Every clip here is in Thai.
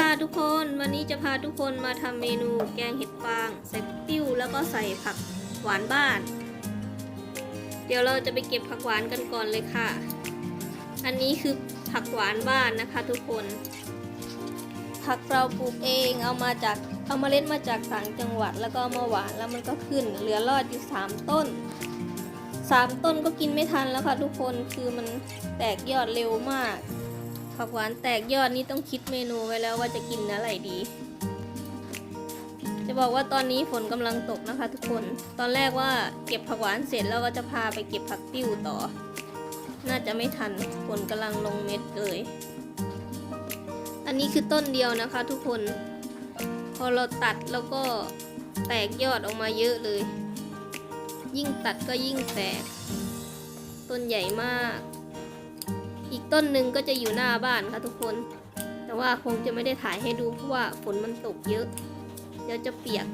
ค่ะทุกคนวันนี้จะพาทุกคนมาทำเมนูแกงเห็ดฟางใส่ติ้วแล้วก็ใส่ผักหวานบ้าน เดี๋ยวเราจะไปเก็บผักหวานกันก่อนเลยค่ะ อันนี้คือผักหวานบ้านนะคะทุกคน ผักเราปลูกเองเอามาจากเอามาเล็ดมาจากต่างจังหวัดแล้วก็ามาหวานแล้วมันก็ขึ้น เหลือรอดอยู่สามต้นสามต้นก็กินไม่ทันแล้วค่ะทุกคนคือมันแตกยอดเร็วมาก ผักหวานแตกยอดนี่ต้องคิดเมนูไว้แล้วว่าจะกินอะไรดี จะบอกว่าตอนนี้ฝนกำลังตกนะคะทุกคน ตอนแรกว่าเก็บผักหวานเสร็จแล้วก็จะพาไปเก็บผักติ้วต่อ น่าจะไม่ทันฝนกำลังลงเม็ดเลย อันนี้คือต้นเดียวนะคะทุกคน พอเราตัดแล้วก็แตกยอดออกมาเยอะเลย ยิ่งตัดก็ยิ่งแตก ต้นใหญ่มาก อีกต้นหนึ่งก็จะอยู่หน้าบ้านค่ะทุกคน แต่ว่าคงจะไม่ได้ถ่ายให้ดูเพราะว่าฝนมันตกเยอะ เดี๋ยวจะเปียก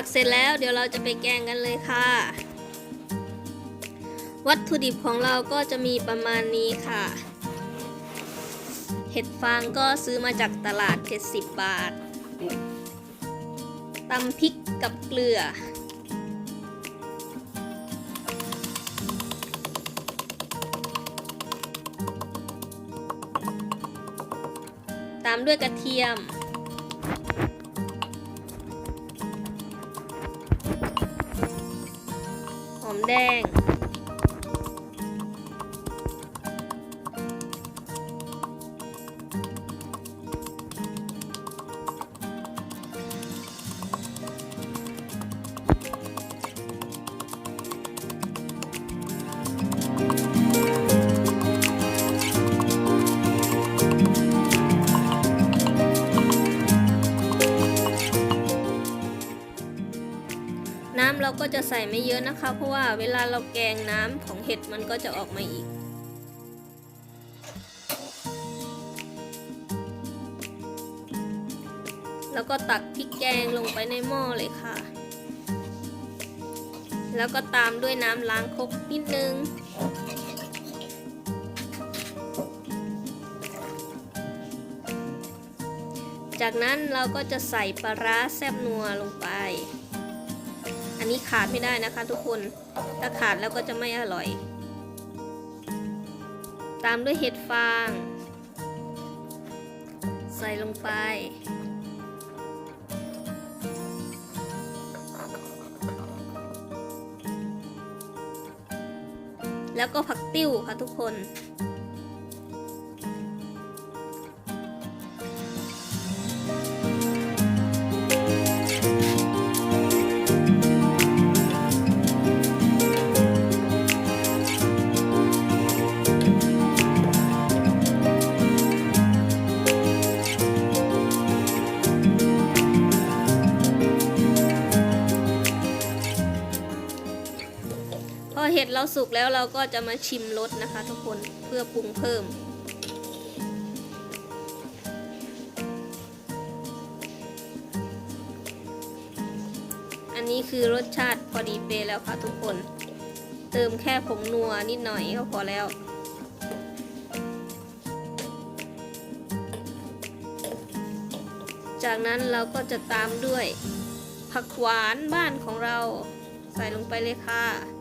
ผักเสร็จแล้วเดี๋ยวเราจะไปแกงกันเลยค่ะ วัตถุดิบของเราก็จะมีประมาณนี้ค่ะ เห็ดฟางก็ซื้อมาจากตลาด70บาทตำพริกกับเกลือ ตามด้วยกระเทียม แดง จะใส่ไม่เยอะนะคะ เพราะว่าเวลาเราแกงน้ำของเห็ดมันก็จะออกมาอีก แล้วก็ตักพริกแกงลงไปในหม้อเลยค่ะ แล้วก็ตามด้วยน้ำล้างครกนิดนึงจากนั้นเราก็จะใส่ปลาร้าแซบนัวลงไป อันนี้ขาดไม่ได้นะคะทุกคน ถ้าขาดแล้วก็จะไม่อร่อย ตามด้วยเห็ดฟาง ใส่ลงไปแล้วก็ผักติ้วค่ะทุกคน ห็ดเราสุกแล้วเราก็จะมาชิมรสนะคะ ทุกคนเพื่อปรุงเพิ่ม อันนี้คือรสชาติพอดีเปแล้วค่ะทุกคน เติมแค่ผงนัวนิดหน่อยก็พอแล้วจากนั้นเราก็จะตามด้วยผักหวานบ้านของเราใส่ลงไปเลยค่ะ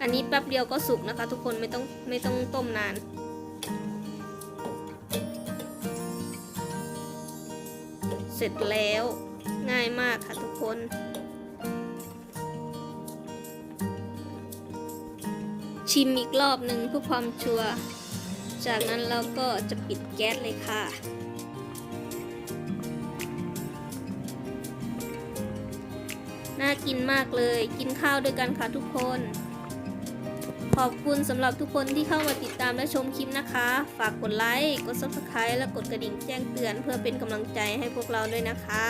อันนี้แป๊บเดียวก็สุกนะคะ ทุกคนไม่ต้องไม่ต้องต้มนาน เสร็จแล้วง่ายมากค่ะทุกคนชิมอีกรอบหนึ่งเพื่อความชัวร์ จากนั้นเราก็จะปิดแก๊สเลยค่ะ น่ากินมากเลย กินข้าวด้วยกันค่ะทุกคน ขอบคุณสำหรับทุกคนที่เข้ามาติดตามและชมคลิปนะคะ ฝากกดไลค์ กด subscribe และกดกระดิ่งแจ้งเตือน เพื่อเป็นกำลังใจให้พวกเราด้วยนะคะ